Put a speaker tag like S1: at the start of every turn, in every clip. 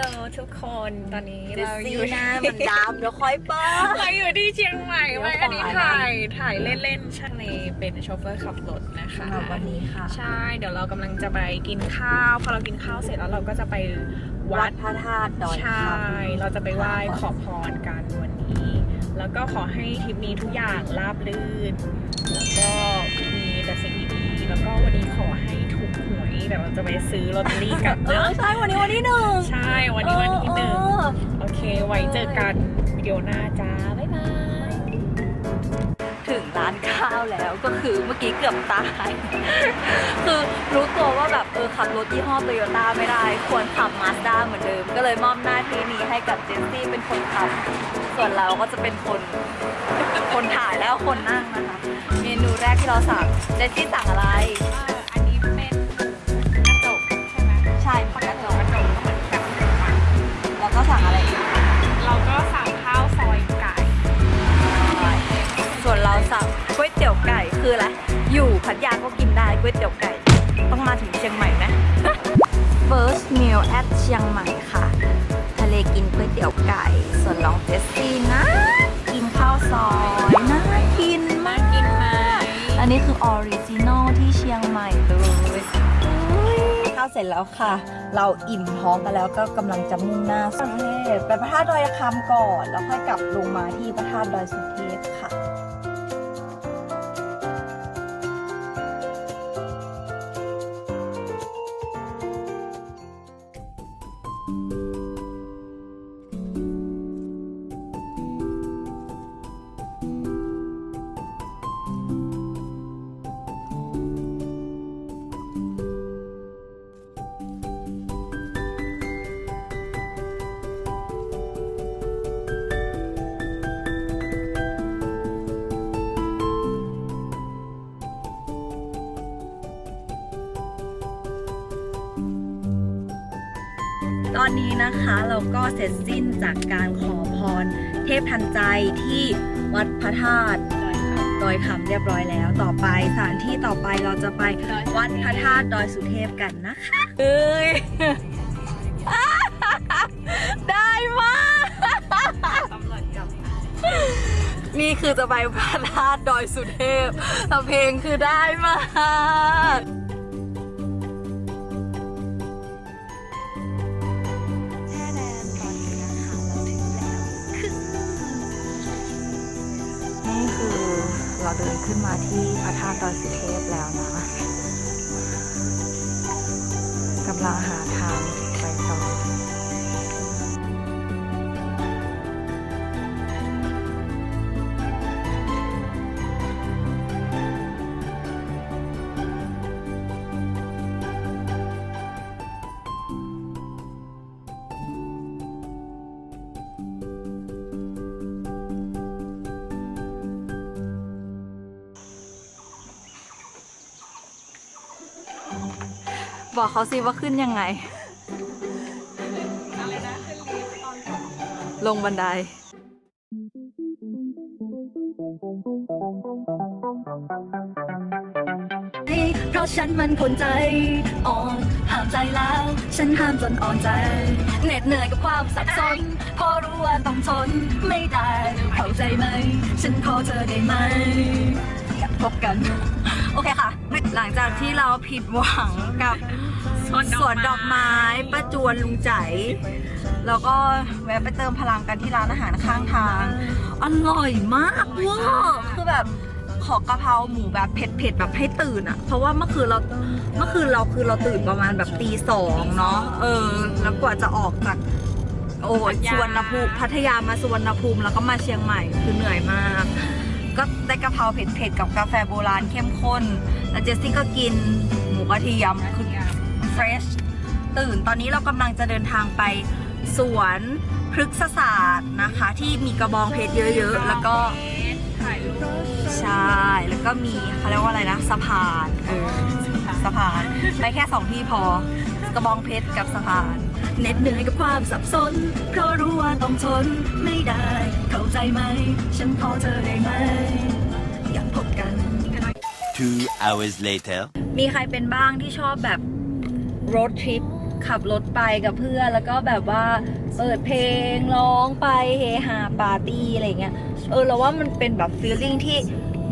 S1: ลโหลทุกคนตอนนี้
S2: เจส
S1: เราอ
S2: ซี่
S1: ยู่
S2: หน้ามันดำเดี๋ยวค่อยเปิด
S1: เราอยู่ที่เชียงใหม่
S2: เดี๋ยว
S1: ไว้อันนี้
S2: ขวานะ
S1: ถ่ายถ่ายเล่นๆช่างเลเป็นโชเฟอร์ขับรถนะคะ
S2: สำหรับวันนี้ค่ะ
S1: ใช่เดี๋ยวเรากำลังจะไปกินข้าวพอเรากินข้าวเสร็จแล้วเราก็จะไปวั
S2: วั
S1: ด
S2: ดพระธาตุดอย
S1: ใช่
S2: คำ
S1: เราจะไปไหว้ขอพรกันวันนี้ แล้วก็ขอให้ทริปนี้ทุกอย่างราบรื่นแล้วก็มี แต่สิ่งดีๆ แล้วก็วันนี้ขอให้ถูกหวยเดี๋ยวเราจะไปซื้อลอตเตอรี่กัน
S2: เออ
S1: นะ
S2: ใช่วันนี้วันที่หนึ่ง
S1: ใช่ วันนี้วันที่หนึ่ง
S2: เออ
S1: โอเค ไว้เจอกันวิดีโอหน้าจ้า บ๊ายบาย
S2: ถึงร้านข้าวแล้วก็คือเมื่อกี้เกือบตาย คือรู้ตัวว่าแบบเออขับรถยี่ห้อโตโยต้าไม่ได้ ควรขับมาสด้าเหมือนเดิม ก็เลยมอบหน้าที่นี้ให้กับเจสซี่เป็นคนขับ ส่วนเราก็จะเป็นคน คนถ่ายแล้วคนนั่งนะคะเมนู แรกที่เราสั่งเจสซี่สั่งอะไร
S1: อันนี้เป็นกระจกใช่ไหม
S2: ใช่
S1: กระจกกระจกก็เหมือนกับ
S2: แล้วก็สั่งอะไรอีก
S1: เราก็สั่งข้าวซอยไก่
S2: ส่วนเราสั่งก๋วยเตี๋ยวไก่คืออะไร อยู่พัทยาก็กินได้ก๋วยเตี๋ยวไก่ ต้องมาถึงเชียงใหม่ไหม First meal at เชียงใหม่ค่ะ ทะเลกินก๋วยเตี๋ยวไก่ ส่วนลองเจสซี่นะ กินข้าวซอย อันนี้คือออริจินอลที่เชียงใหม่เลยข้าวเสร็จแล้วค่ะ เราอิ่มท้องกันแล้วก็กำลังจะมุ่งหน้าสุเทพไปพระธาตุดอยคำก่อน แล้วค่อยกลับลงมาที่พระธาตุดอยสุเทพ ตอนนี้นะคะเราก็เสร็จสิ้นจากการขอพร เทพทันใจที่วัดพระธาตุดอยคำเรียบร้อยแล้ว ต่อไปสถานที่ต่อไปเราจะไปวัดพระธาตุดอยสุเทพกันนะคะเอ้ยได้มากนี่คือจะไปพระธาตุดอยสุเทพแต่เพลงคือได้มาก ดินขึ้นมาที่พระธาตุดอยสุเทพแล้วนะกำลังหา บอกเขาสิว่าขึ้นยังไง
S1: ล
S2: งบันได
S3: เพราะฉันมันคนใจ อ่อนห้ามใจแล้ว ฉันห้ามจนอ่อนใจเหน็ดเหนื่อยกับความสับสนพอรู้ว่าต้องทนไม่ได้เข้าใจไหม ฉันขอเธอได้ไหมอยากพบกัน
S2: โอเคค่ะ หลังจากที่เราผิดหวังกับสวนดอกไม้ประจวนลุงใจ แล้วก็แวะไปเติมพลังกันที่ร้านอาหารข้างทาง อร่อยมากเว้ยคือแบบขอกะเพราหมูแบบเผ็ดๆแบบให้ตื่นอะเพราะว่าเมื่อคืนเราเมื่อคืนเราคือเราตื่นประมาณแบบตีสองเนาะเออ แล้วกว่าจะออกจากโอ้ยสุวรรณภูมิพัทยามาสุวรรณภูมิแล้วก็มาเชียงใหม่คือเหนื่อยมาก ก็ได้กะเพราเผ็ดๆกับกาแฟโบราณเข้มข้น แล้วเจสซี่ก็กินหมูกระเทียมคือเฟรชตื่นตอนนี้เรากำลังจะเดินทางไปสวนพฤกษศาสตร์นะคะ ที่มีกระบองเพชรเยอะๆ แล้วก็
S1: ถ่ายรูป
S2: ใช่แล้วก็มีเขาเรียกว่าอะไรนะสะพานเออสะพานไปแค่สองที่พอกระบองเพชรกับสะพาน
S3: เหน็ดเหนื่อยกับความสับสน เพราะรู้ว่าต้องทนไม่ได้ เข้าใจไหม ฉันขอเธอได้ไหม อยากพบกัน
S4: Two hours later.
S2: มีใครเป็นบ้างที่ชอบแบบ road trip ขับรถไปกับเพื่อนแล้วก็แบบว่าเปิดเพลงร้องไปเฮฮาปาร์ตี้อะไรเงี้ยเออเราว่ามันเป็นแบบฟีลลิ่งที่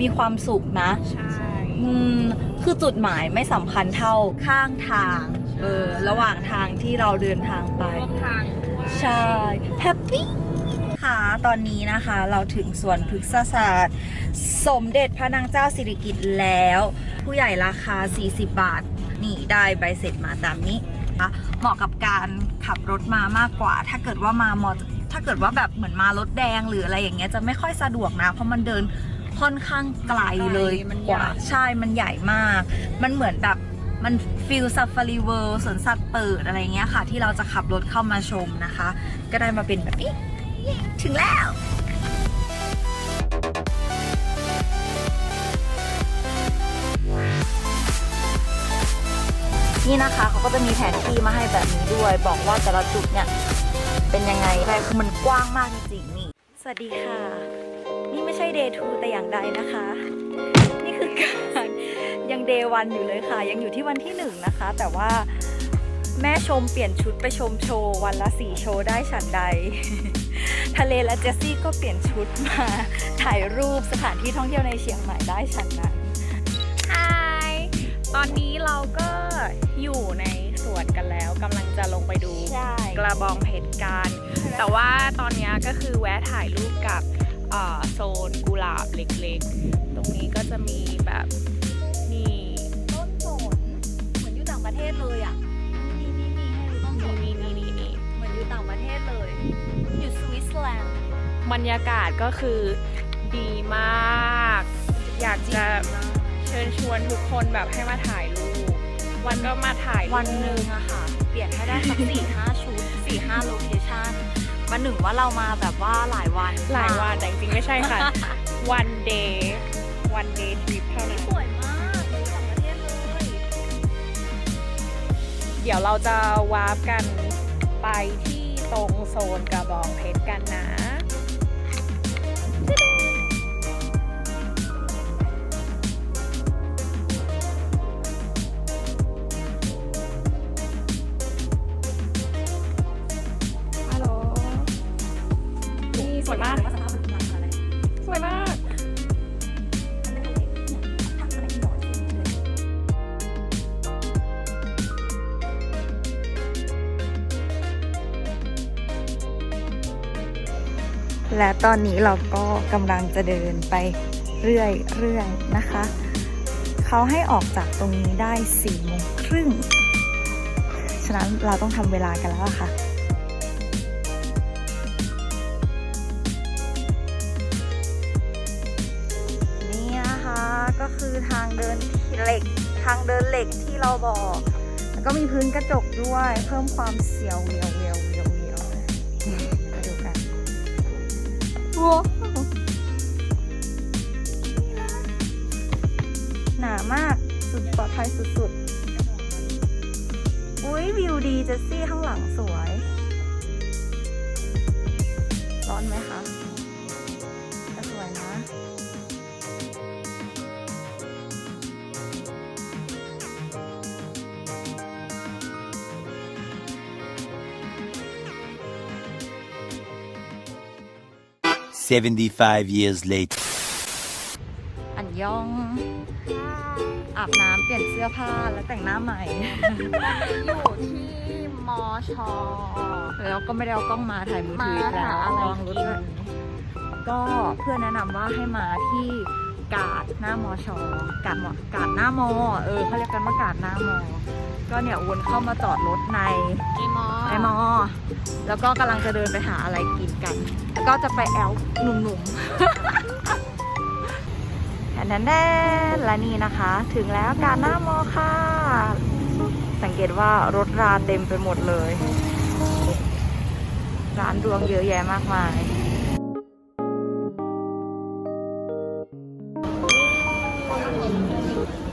S2: มีความสุขนะ
S1: ใช่
S2: อืมคือจุดหมายไม่สำคัญเท่าข้างทางเออระหว่างทางที่เราเดินทางไป
S1: ร่วมทางด้วย
S2: ใช่แฮปปี้ค่ะ ตอนนี้นะคะเราถึงสวนพฤกษศาสตร์ สมเด็จพระนางเจ้าสิริกิติ์แล้ว ผู้ใหญ่ราคา 40 บาท นี่ได้ใบเสร็จมาตามนี้นะคะเหมาะกับการขับรถมามากกว่า ถ้าเกิดว่ามามอถ้าเกิดว่าแบบเหมือนมารถแดงหรืออะไรอย่างเงี้ยจะไม่ค่อยสะดวกนะ เพราะมันเดินค่อนข้างไกลเลย
S1: มัน
S2: ก
S1: ใหญ่
S2: ว่าใช่มันใหญ่มาก มันเหมือนแบบมันฟิลซัฟฟารีเวิลด์สวนสัตว์เปิดอะไรเงี้ยค่ะ ที่เราจะขับรถเข้ามาชมนะคะ ก็ได้มาเป็นแบบนี้เย้ ถึงแล้ว นี่นะคะเขาก็จะมีแผนที่มาให้แบบนี้ด้วย บอกว่าแต่ละจุดเนี่ย เป็นยังไงแต่คือมันกว้างมากจริงๆนี่ สวัสดีค่ะ นี่ไม่ใช่ day two แต่อย่างใดนะคะ นี่คือการยังเดย์วันอยู่เลยค่ะ ยังอยู่ที่วันที่หนึ่งนะคะ แต่ว่าแม่ชมเปลี่ยนชุดไปชมโชว์ วันละสี่โชว์ได้ฉันใด ทะเลและเจสซี่ก็เปลี่ยนชุดมาถ่ายรูปสถานที่ท่องเที่ยวในเชียงใหม่ได้ฉันนั้น
S1: ฮายตอนนี้เราก็อยู่ในสวนกันแล้วกำลังจะลงไปดู
S2: ใช่
S1: กระบองเพชรกัน แต่ว่าตอนเนี้ยก็คือแวะถ่ายรูปกับเอ่อโซนกุหลาบเล็กๆ ตรงนี้ก็จะมีแบบนี่
S2: ต้นสนเหมือนอยู่ต่างประเทศเลยอะนี่นี่นี่ให้ดูต้นสน ต่างประเทศเลย อยู่สวิตเซอร์แลนด์
S1: บรรยากาศก็คือดีมาก อยากจะเชิญชวนทุกคนแบบให้มาถ่ายรูปวันก็มาถ่ายรูป
S2: วันหนึ่งอะค่ะ เปลี่ยนให้ได้สักสี่ห้าชุดสี่ห้าโลเคชั่นวันหนึ่งว่าเรามาแบบว่าหลายวัน
S1: หลายวันแต่จริงๆไม่ใช่ค่ะ one day one day trip เท่านั้น
S2: สวยมากเหมือนอยู่ต่างประเทศเลย
S1: เดี๋ยวเราจะวาร์ปกันไปที่ ตรงโซนกระบองเพชรกันนะฮัลโหลนี่สวยมาก
S2: และตอนนี้เราก็กำลังจะเดินไปเรื่อยๆนะคะ เขาให้ออกจากตรงนี้ได้สี่โมงครึ่ง ฉะนั้นเราต้องทำเวลากันแล้วะค่ะนี่นะคะก็คือทางเดินเหล็กทางเดินเหล็กที่เราบอก แล้วก็มีพื้นกระจกด้วย เพิ่มความเสียวเวียวเวียวเวียว จสซี่ข้างหลังสวย ร้อนไหมคะก็สวยนะ
S4: 75 years later.
S2: อันยอง อาบน้ำเปลี่ยนเสื้อผ้าแล้วแต่งหน้าใหม่
S1: อยู่ที่ มอชอ
S2: แล้วก็ไม่ได้เอากล้องมาถ่ายมือถืออีกแล้ว
S1: มาหาอะไร
S2: ลองรถ
S1: กิน
S2: ด้วยก็เพื่อนแนะนำว่าให้มาที่กาดหน้ามอชอกาดหมอกาดหน้ามอ เออเขาเรียกกันว่ากาดหน้ามอ ก็เนี่ยวนเข้ามาจอดรถใน
S1: ไอมอ
S2: ในมอ แล้วก็กำลังจะเดินไปหาอะไรกินกัน แล้วก็จะไปแอลหนุ่มๆแอนแนนและนี่นะคะ ถึงแล้วกาดหน้ามอค่ะ สังเกตว่ารถราเต็มไปหมดเลย ร้านรวงเยอะแยะมากมาย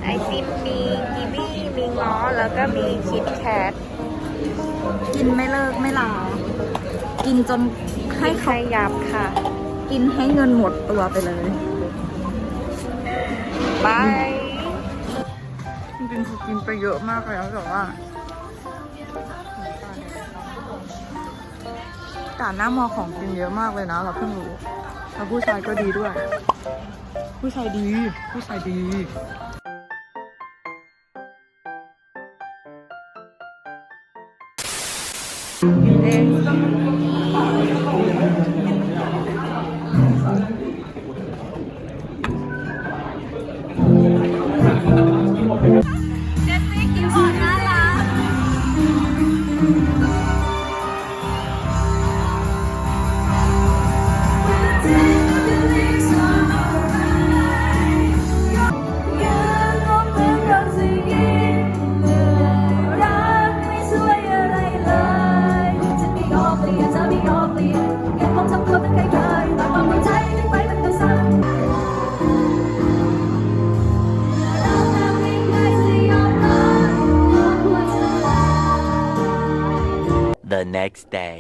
S2: ไอติมมีกีบี้มีง้อแล้วก็มีคิดแคทกินไม่เลิกไม่ลากินจนให้ใครยับค่ะ กินให้เงินหมดตัวไปเลยบายจ ริงๆคือกินไปเยอะมากแล้วแต่ว่า
S5: ตาดหน้ามอของกินเยอะมากเลยนะเราเพิ่งรู้แล้วผู้ชายก็ดีด้วย ผู้ชายดี ผู้ชายดี
S6: เอ
S2: ง next day.